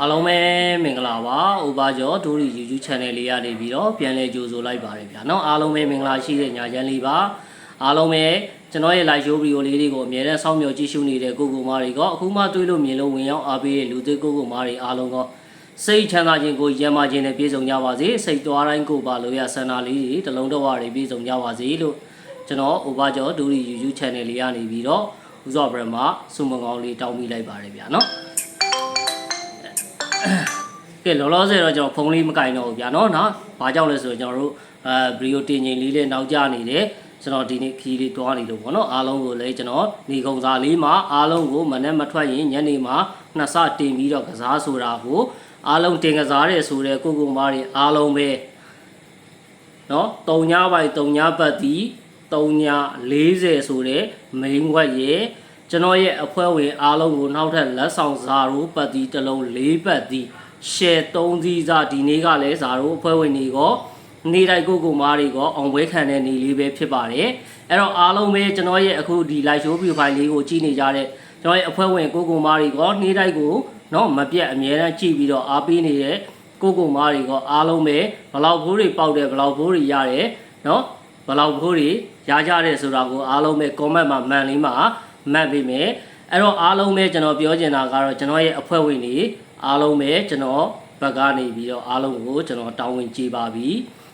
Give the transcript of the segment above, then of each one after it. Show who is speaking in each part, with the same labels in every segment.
Speaker 1: အားလုံးပဲမင်္ဂလာပါဥပါကျော်ဒိုရီ YouTube channel လေးရနေပြီးတော့ပြန်လည်ကြိုဆိုလိုက်ပါတယ်ဗျာเนาะအားလုံးပဲမင်္ဂလာရှိတဲ့ညာချမ်းလေးပါအားလုံးပဲကျွန်တော်ရဲ့ live show video လေးတွေကိုအမြဲတမ်းစောင့်မျှော်ကြည့်ရှုနေတဲ့ကိုကိုမားတွေကအခုမှတွေးလို့မြင်လို့ဝင်ရောက်အားပေးတဲ့လူသစ်ကိုကိုမားတွေအားလုံးကစိတ်ချမ်းသာခြင်းကိုရံမာခြင်းနဲ့ပြည့်စုံကြပါစေစိတ်သွားတိုင်းကိုပါလို့ရဆန္ဒလေးတွေတလုံးတော့ဝတွေပြည့်စုံကြပါစေလို့ကျွန်တော်ဥပါကျော်ဒိုရီ YouTube channel လေးရနေပြီးတော့ဥစောပရမစုမကောင်းလေးတောင်းမိလိုက်ပါတယ်ဗျာเนาะ ကဲလောလောဆယ်တော့ကျွန်တော်ဖုန်းလေးမကင်တော့ဘူးဗျာနော်နော်ဘာကြောင့်လဲဆိုတော့ကျွန်တော်တို့အဲဗီဒီယိုတင်ချိန်လေးလေးနောက်ကျနေတယ်ကျွန်တော်ဒီနေ့ခီးလေးတွားနေလို့ပေါ့နော်အားလုံးကိုလည်းကျွန်တော်နေကုံစာလေးမှာအားလုံးကိုမနဲ့မထွက်ရင်ညနေမှာနှစ်ဆတင်ပြီးတော့ကစားဆိုတာကိုအားလုံးတင်ကစားတယ်ဆိုတဲ့ကိုကိုမားတွေအားလုံးပဲနော်တုံညာပိုင်တုံညာပတ်တီတုံညာ40ဆိုတဲ့ main web ရဲ့ကျွန်တော်ရဲ့အဖွဲ့ဝင်အားလုံးကိုနောက်ထပ်လက်ဆောင်ဇာရိုပတ်တီတစ်လုံး၄ပတ်တီ share 3စီးစားဒီနေ့ကလည်းဇာရိုအဖွဲ့ဝင်တွေကနေ့တိုင်းကိုကိုမားတွေကအောင်ပွဲခံတဲ့နေ့လေးပဲဖြစ်ပါတယ်အဲ့တော့အားလုံးပဲကျွန်တော်ရဲ့အခုဒီ live show profile လေးကိုကြည့်နေကြတဲ့ကျွန်တော်ရဲ့အဖွဲ့ဝင်ကိုကိုမားတွေကနေ့တိုင်းကိုနော်မပြတ်အမြဲတမ်းကြည့်ပြီးတော့အားပေးနေတဲ့ကိုကိုမားတွေကအားလုံးပဲဘလောက်ဘိုးတွေပေါက်တယ်ဘလောက်ဘိုးတွေရတယ်နော်ဘလောက်ဘိုးတွေရကြတယ်ဆိုတာကိုအားလုံးပဲ comment မှာမှန်လေးမှာမှတ်ပေးမယ်အဲ့တော့အားလုံးပဲကျွန်တော်ပြောချင်တာကတော့ကျွန်တော်ရဲ့အဖွဲ့ဝင်တွေ အားလုံးပဲကျွန်တော်ဘက်ကနေပြီးတော့အားလုံးကိုကျွန်တော်တောင်းဝင်ကြည့်ပါပြီ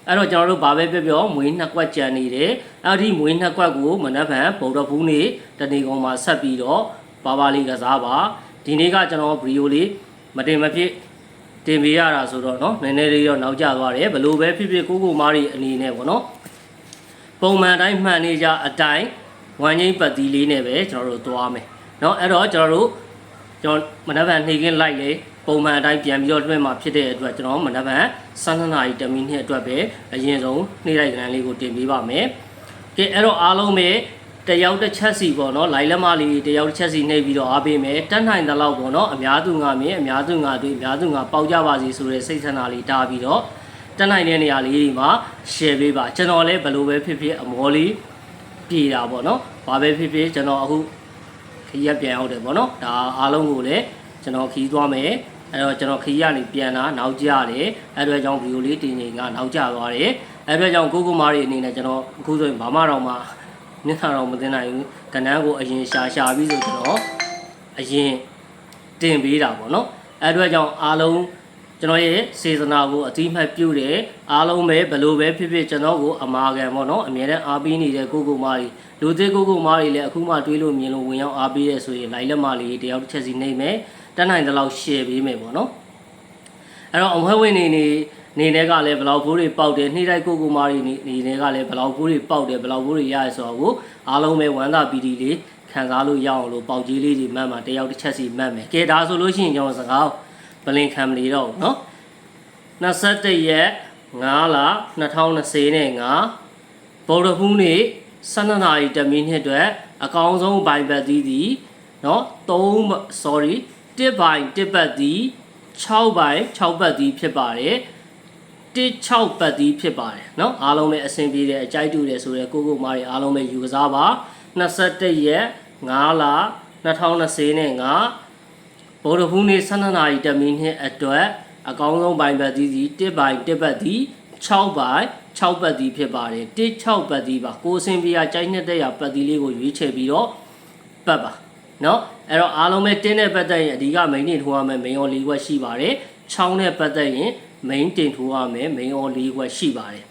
Speaker 1: အဲ့တော့ကျွန်တော်တို့ဘာပဲပြောပြောမွေးနှစ်ကွက်ကြံနေတယ်အဲ့ဒီမွေးနှစ်ကွက်ကိုမနက်ဖြန်ဗုဒ္ဓဘူးနေ့တနေ့ကောင်မှာဆက်ပြီးတော့ပါပါလေးကစားပါဒီနေ့ကကျွန်တော်ဗီဒီယိုလေးမတင်မဖြစ်တင်ပေးရတာဆိုတော့เนาะနည်းနည်းလေးတော့နောက်ကျသွားတယ်ဘလို့ပဲဖြစ်ဖြစ်ကိုကိုမားတွေအနေနဲ့ပေါ့เนาะပုံမှန်တိုင်းမှန်နေကြအတိုင်းဝမ်ငိမ့်ပတ်တီးလေးနဲ့ပဲကျွန်တော်တို့သွားမယ်เนาะအဲ့တော့ကျွန်တော်တို့ ကျွန်တော်မနက်ဖြန်နှိကင်းလိုက်လေ ပုံမှန်အတိုင်းပြန်ပြီးတော့လွှင့်မှာဖြစ်တဲ့အတွက်ကျွန်တော်မနက်ဖြန်12နာရီတမီနှစ်အတွက်ပဲအရင်ဆုံးနှိလိုက်ကဏ္ဍလေးကိုတင်ပေးပါမယ်။ကဲအဲ့တော့အားလုံးပဲတယောက်တစ်ချက်စီပေါ့နော်လိုင်လက်မလေးတယောက်တစ်ချက်စီနှိပ်ပြီးတော့အားပေးမယ်တက်နိုင်တဲ့လောက်ပေါ့နော်အများသူငါမြင်အများသူငါတွေ့အများသူငါပေါက်ကြပါစီဆိုတဲ့စိတ်ဆန္ဒလေးတားပြီးတော့တက်နိုင်တဲ့နေရာလေးတွေမှာ share ပေးပါကျွန်တော်လည်းဘယ်လိုပဲဖြစ်ဖြစ်အမောလေးပြည်တာပေါ့နော်ဘာပဲဖြစ်ဖြစ်ကျွန်တော်အခုခီးရပြန်ရောက်တယ်ပေါ့နော်ဒါအားလုံးကိုလည်းကျွန်တော်ခီးသွားမယ် အဲ့တော့ကျွန်တော်ခီးရနေပြန်လာနောက်ကျတယ်အဲ့အတွက်ကြောင့်ဗီဒီယိုလေးတင်ချိန်ကနောက်ကျသွားတယ်အဲ့အတွက်ကြောင့်ကိုကိုမားတွေအနေနဲ့ကျွန်တော်အခုဆိုရင်ဘာမှတော့မှမျက်နှာတော့မသိနိုင်ဘူးကဏ္ဍကိုအရင်ရှာရှာပြီးဆိုကျွန်တော်အရင်တင်ပေးတာပေါ့နော်အဲ့အတွက်ကြောင့်အားလုံးကျွန်တော်ရဲ့စေစနာကိုအတိမတ်ပြုတယ်အားလုံးပဲဘယ်လိုပဲဖြစ်ဖြစ်ကျွန်တော်ကိုအမာခံပေါ့နော်အမြဲတမ်းအားပေးနေတဲ့ကိုကိုမားတွေလူသေးကိုကိုမားတွေလည်းအခုမှတွေးလို့မြင်လို့ဝင်ရောက်အားပေးရဲဆိုရင်လိုက်လက်မလေးတယောက်တစ်ချက်စီနှိမ့်မယ် တက်နိုင်တဲ့လောက် share ပေးမယ်ပေါ့နော်အဲ့တော့အမွဲဝင်နေနေနေတဲ့ကလည်းဘလောက်ဘိုးတွေပေါက်တယ်နှိမ့်တိုက်ကိုကိုမားတွေနေနေတဲ့ကလည်းဘလောက်ဘိုးတွေပေါက်တယ်ဘလောက်ဘိုးတွေရရဆိုတော့ကိုအားလုံးပဲဝမ်းသာပီတီလေးခံစားလို့ရအောင်လို့ပေါက်ကြီးလေးတွေမှတ်မှာတယောက်တစ်ချက်စီမှတ်မယ်ကဲဒါဆိုလို့ရှိရင်ကျွန်တော်စကားဗလင်ခံမနေတော့ဘူးเนาะ21ရက်9လ2020နဲ့5ဗုဒ္ဓဟူးနေ့12နာရီတမိနစ်အတွက်အကောင်းဆုံးဘိုင်ဘတ်သီးသည်เนาะ3 sorry 1ဘိုင်1ဘတ်သီး6ဘိုင်6ဘတ်သီးဖြစ်ပါတယ်16ပတ်သီးဖြစ်ပါတယ်เนาะအားလုံးပဲအဆင်ပြေတယ်အကြိုက်တူတယ်ဆိုတော့ကိုကိုမားတွေအားလုံးပဲယူကစားပါ21ရက်9လ2020နဲ့5ဗုဒ္ဓဟူးနေ့12နာရီတမိနစ်အတွက်အကောင်းဆုံးဘိုင်ဘတ်သီးစီ1ဘိုင်1ဘတ်သီး6ဘိုင်6ပတ်သီးဖြစ်ပါတယ်1 6ပတ်သီးပါကိုစင်ပြာကြိုက်နှစ်တဲ့ရပတ်သီးလေးကိုရွေးချယ်ပြီးတော့ပတ်ပါ เนาะအဲ့တော့အားလုံးပဲတင်းတဲ့ပတ်သက်ရင်အဓိက main တင်ထိုးရမယ် main ရော၄ခွက်ရှိပါတယ်ချောင်းတဲ့ပတ်သက်ရင် main တင်ထိုးရမယ် main ရော၄ခွက်ရှိပါတယ်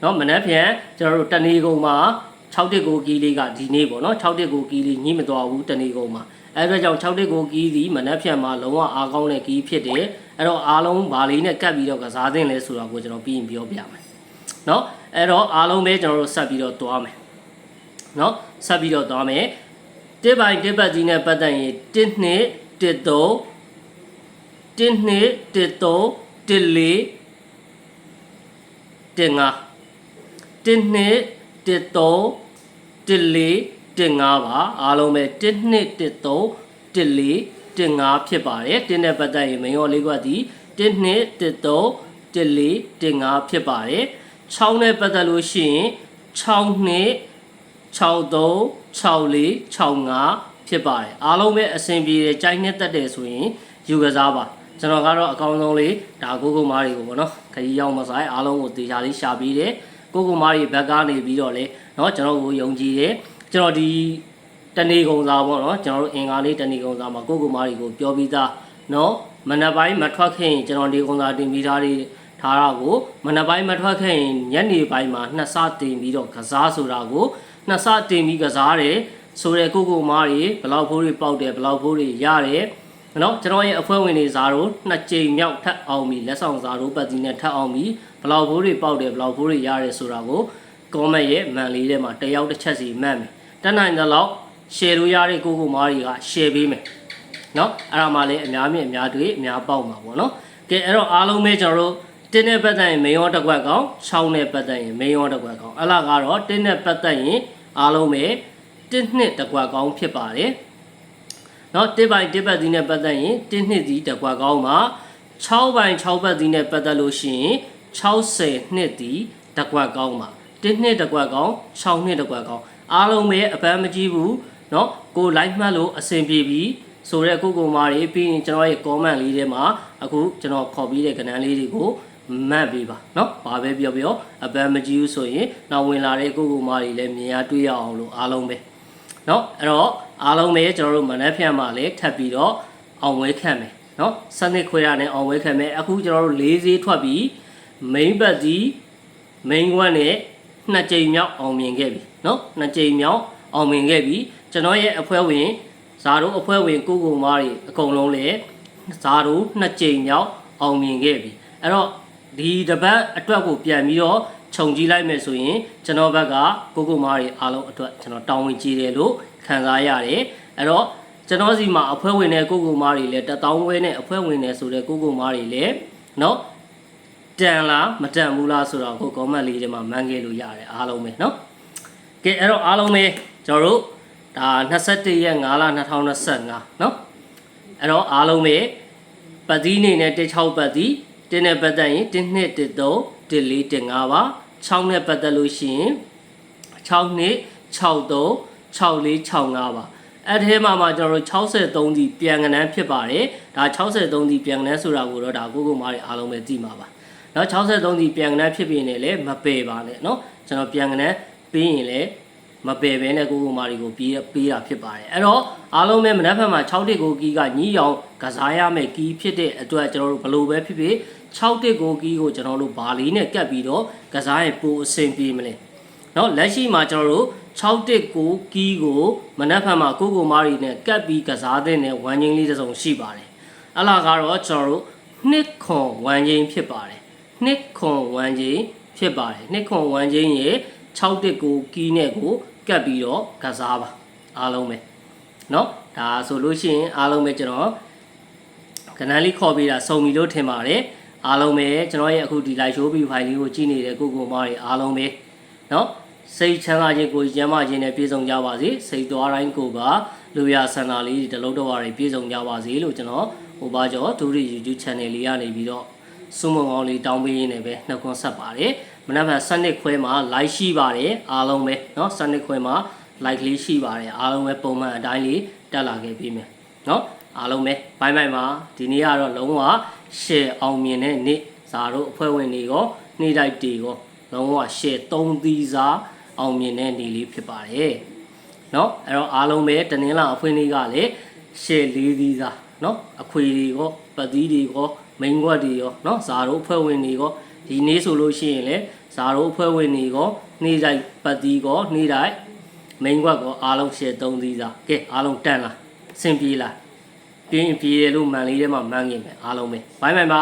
Speaker 1: เนาะမနက်ဖြန်ကျွန်တော်တို့တနေကုန်မှာ6တက်ကိုကီးလေးကဒီနေ့ပေါ့နော်6တက်ကိုကီးလေးညှိမသွားဘူးတနေကုန်မှာအဲ့ဒါကြောင့်6တက်ကိုကီးဒီမနက်ဖြန်မှာလုံးဝအားကောင်းတဲ့ကီးဖြစ်တယ်အဲ့တော့အားလုံးဘာလေးနဲ့ကတ်ပြီးတော့ကစားသင့်လဲဆိုတာကိုကျွန်တော်ပြီးရင်ပြောပြမယ်เนาะအဲ့တော့အားလုံးပဲကျွန်တော်တို့ဆက်ပြီးတော့သွားမယ်เนาะဆက်ပြီးတော့သွားမယ် တစ်ပိုင်တစ်ပတ်ကြီးနဲ့ပတ်သက်ရင်တစ်နှစ်တစ်သုံးတစ်နှစ်တစ်သုံးတစ်လေးတစ်ငါတစ်နှစ်တစ်သုံးတစ်လေးတစ်ငါပါအားလုံးပဲတစ်နှစ်တစ်သုံးတစ်လေးတစ်ငါဖြစ်ပါတယ်တစ်နဲ့ပတ်သက်ရင်မရောလေးကွက်ဒီတစ်နှစ်တစ်သုံးတစ်လေးတစ်ငါဖြစ်ပါတယ်6နဲ့ပတ်သက်လို့ရှိရင်6နှစ် 63 64 65ဖြစ်ပါတယ်အားလုံးပဲအဆင်ပြေတယ်ကြိုက်နှစ်တက်တယ်ဆိုရင်ယူကစားပါ ကျွန်တော်ကတော့အကောင်းဆုံးလေးဒါကိုကိုမားတွေကိုပေါ့နော်ခရီးရောက်မဆိုင်အားလုံးကိုတေချာလေးရှာပြီးတယ်ကိုကိုမားတွေဘက်ကနေပြီးတော့လေเนาะကျွန်တော်ကိုယုံကြည်တယ်ကျွန်တော်ဒီတနေကုံစာပေါ့နော်ကျွန်တော်တို့အင်္ဂါလေးတနေကုံစာမှာကိုကိုမားတွေကိုပြောပြီးသားเนาะမနက်ပိုင်းမထွက်ခင်ကျွန်တော်ဒီကုံစာတင်ပြီးသားတွေထားတာကိုမနက်ပိုင်းမထွက်ခင်ညနေပိုင်းမှာနှစ်ဆတင်ပြီးတော့ကစားဆိုတာကို နှစ်ဆတင်ပြီးကစားတယ်ဆိုတဲ့ကိုကိုမားတွေဘလောက်ဖိုးတွေပေါက်တယ်ဘလောက်ဖိုးတွေရတယ်နော်ကျွန်တော်ရဲ့အဖွဲ့ဝင်တွေဇာတို့နှစ်ကြိမ်မြောက်ထပ်အောင်ပြီလက်ဆောင်ဇာတို့ပတ်စီနဲ့ထပ်အောင်ပြီဘလောက်ဘိုးတွေပေါက်တယ်ဘလောက်ဘိုးတွေရတယ်ဆိုတာကို comment ရဲ့မန်လေးထဲမှာတစ်ယောက်တစ်ချက်စီမှတ်မယ်တက်နိုင်တဲ့လောက် share လို့ရတဲ့ကိုကိုမားတွေက share ပေးမယ်နော်အဲ့ဒါမှလည်းအများမြင့်အများတွေ့အများပေါက်မှာပေါ့နော်ကဲအဲ့တော့အားလုံးပဲကျွန်တော်တို့တင်းနဲ့ပတ်သက်ရင်မေယောတစ်ခွက်ကောင်6နဲ့ပတ်သက်ရင်မေယောတစ်ခွက်ကောင်အဲ့လာကတော့တင်းနဲ့ပတ်သက်ရင် အားလုံးပဲတစ်နှစ်တကွာကောင်းဖြစ်ပါတယ်နော်တစ်ပိုင်တစ်ပတ်စီနဲ့ပတ်သက်ရင်တစ်နှစ်စီတကွာကောင်းမှာ6ပိုင်6ပတ်စီနဲ့ပတ်သက်လို့ရှိရင်60နှစ်စီတကွာကောင်းမှာတစ်နှစ်တကွာကောင်း6နှစ်တကွာကောင်းအားလုံးပဲအပန်းမကြည့်ဘူးနော်ကိုလိုက်မှတ်လို့အဆင်ပြေပြီဆိုတော့ကိုကောင်မာတွေပြီးရင်ကျွန်တော်ရဲ့ comment လေးထဲမှာအခုကျွန်တော်ခေါ်ပြီးတဲ့ကဏ္ဍလေးတွေကို မှတ်ပေးပါเนาะဘာပဲပြောပြောအပန်းမကြည့်ဘူးဆိုရင်နောက်ဝင်လာတဲ့ကိုကိုမာတွေလည်းမြင်ရတွေ့ရအောင်လို့အားလုံးပဲ เนาะအဲ့တော့အားလုံးပဲကျွန်တော်တို့မနက်ဖြန်မှာလည်းထပ်ပြီးတော့အောင်ဝဲခံမယ်เนาะစနစ်ခွဲရနဲ့အောင်ဝဲခံမယ်အခုကျွန်တော်တို့၄ဈေးထွက်ပြီး main ဘတ်ဒီ main ကွန်းနဲ့နှစ်ကြိမ်မြောက်အောင်မြင်ခဲ့ပြီเนาะနှစ်ကြိမ်မြောက်အောင်မြင်ခဲ့ပြီကျွန်တော်ရဲ့အဖွဲ့ဝင်ဇာတို့အဖွဲ့ဝင်ကိုကိုမားတွေအကုန်လုံးလည်းဇာတို့နှစ်ကြိမ်မြောက်အောင်မြင်ခဲ့ပြီအဲ့တော့ ဒီတပတ်အတွက်ကိုပြန်ပြီးတော့ခြုံကြည့်လိုက်မယ်ဆိုရင်ကျွန်တော်ဘက်ကကိုကိုမားတွေအားလုံးအတွက်ကျွန်တော်တောင်းဝင်ကြည့်တယ်လို့ခံစားရတယ်အဲ့တော့ကျွန်တော်စီမှာအဖွဲ့ဝင်တဲ့ကိုကိုမားတွေလည်းတတောင်းဝဲနဲ့အဖွဲ့ဝင်နေဆိုတဲ့ကိုကိုမားတွေလည်းเนาะ တန်လားမတန်ဘူးလားဆိုတော့ကို comment လေးထဲမှာမှန်းခဲ့လို့ရတယ်အားလုံးပဲเนาะကဲအဲ့တော့အားလုံးပဲကျွန်တော်တို့ဒါ21ရက်5လ2025เนาะအဲ့တော့အားလုံးပဲပတ်သီးနေနဲ့16ပတ်သီး တင်းနဲ့ပတ်သက်ရင်1နှစ်1 3 1 4 1 5ပါ6နဲ့ပတ်သက်လို့ရှိရင်6နှစ်6 3 6 4 6 5ပါအဲ့ဒီထဲမှာမှကျွန်တော်တို့63ဒီပြန်ကနန်းဖြစ်ပါတယ်ဒါ63ဒီပြန်ကနန်းဆိုတာကိုတော့ဒါကိုကိုမားတွေအားလုံးပဲသိမှာပါ เนาะ63ဒီပြန်ကနန်းဖြစ်ပြီးနေလေမပယ်ပါနဲ့เนาะကျွန်တော်ပြန်ကနန်းပြီးရင်လေ မပယ်ဘဲနဲ့ကိုကိုမာရီကိုပြီးပေးတာဖြစ်ပါတယ်အဲ့တော့အားလုံးပဲမနက်ဖြန်မှာ6တစ်ကိုကီးကညီးရောင်ကစားရမယ်ကီးဖြစ်တဲ့အတွက်ကျွန်တော်တို့ဘလို့ပဲဖြစ်ဖြစ်6တစ်ကိုကီးကိုကျွန်တော်တို့ဘာလေးနဲ့ကတ်ပြီးတော့ကစားရင်ပိုအဆင်ပြေမလဲเนาะလက်ရှိမှာကျွန်တော်တို့6တစ်ကိုကီးကိုမနက်ဖြန်မှာကိုကိုမာရီနဲ့ကတ်ပြီးကစားတဲ့နဲ့ဝမ်းချင်းလေးတစ်စုံရှိပါတယ်အဲ့လာကတော့ကျွန်တော်တို့နှစ်ခွန်ဝမ်းချင်းဖြစ်ပါတယ် နှစ်ခွန်ဝမ်းချင်းဖြစ်ပါတယ်နှစ်ခွန်ဝမ်းချင်းရဲ့6တက်ကိုကီးနဲ့ကို ကတ်ပြီးတော့ကစားပါအားလုံးပဲเนาะဒါဆိုလို့ရှိရင်အားလုံးပဲကျွန်တော်ကနန်းလေးခေါ်ပေးတာစုံပြီလို့ထင်ပါတယ်အားလုံးပဲကျွန်တော်ရဲ့အခုဒီ live show ပြီး file လေးကိုကြည့်နေတဲ့ကိုကိုမားတွေအားလုံးပဲเนาะစိတ်ချမ်းသာခြင်းကိုကျမ်းမာခြင်းနဲ့ပြည့်စုံကြပါစေစိတ်သွားတိုင်းကိုပါလူရဆန္ဒလေးဒီတလုံးတော်တွေပြည့်စုံကြပါစေလို့ကျွန်တော်ဟိုပါကျော်ဒူရီ YouTube channel လေးကနေပြီးတော့ စုံမကောင်းလေးတောင်းပေးရင်းနဲ့ပဲနှုတ်ခွန်းဆက်ပါတယ် မနက်ဖြန်စနစ်ခွဲမှာ live ရှိပါတယ်အားလုံးပဲเนาะစနစ်ခွဲမှာ live လေးရှိပါတယ်အားလုံးပဲပုံမှန်အတိုင်းလေးတက်လာခဲ့ပြီးမယ်เนาะအားလုံးပဲဘိုင်းဘိုင်းမှာဒီနေ့ကတော့လုံးဝ share အောင်မြင်တဲ့နေ့ဇာတို့အဖွဲ့ဝင်တွေရောနေ့တိုက်တွေရောလုံးဝ share 3သီးစားအောင်မြင်တဲ့နေ့လေးဖြစ်ပါတယ်เนาะအဲ့တော့အားလုံးပဲတနင်္လာအဖွင့်လေးကလည်း share ၄သီးစားเนาะအခွေတွေရောပတ်သီးတွေရော မိန်ခွက်တွေရောเนาะဇာတို့အဖွဲ့ဝင်တွေရော ဒီနေ့ဆိုလို့ရှိရင်လေဇာတို့အဖွဲ့ဝင်တွေရောနေ့တိုင်းပတ်သီးရောနေ့တိုင်းမိန်ခွက်ရောအားလုံး share 3သီးစားကဲအားလုံးတန်လားစင်ပြေလားပြင်းပြေတယ်လို့မှန်လေးထဲမှာမှန်းနေမယ်အားလုံးပဲဘိုင်းဘိုင်ပါ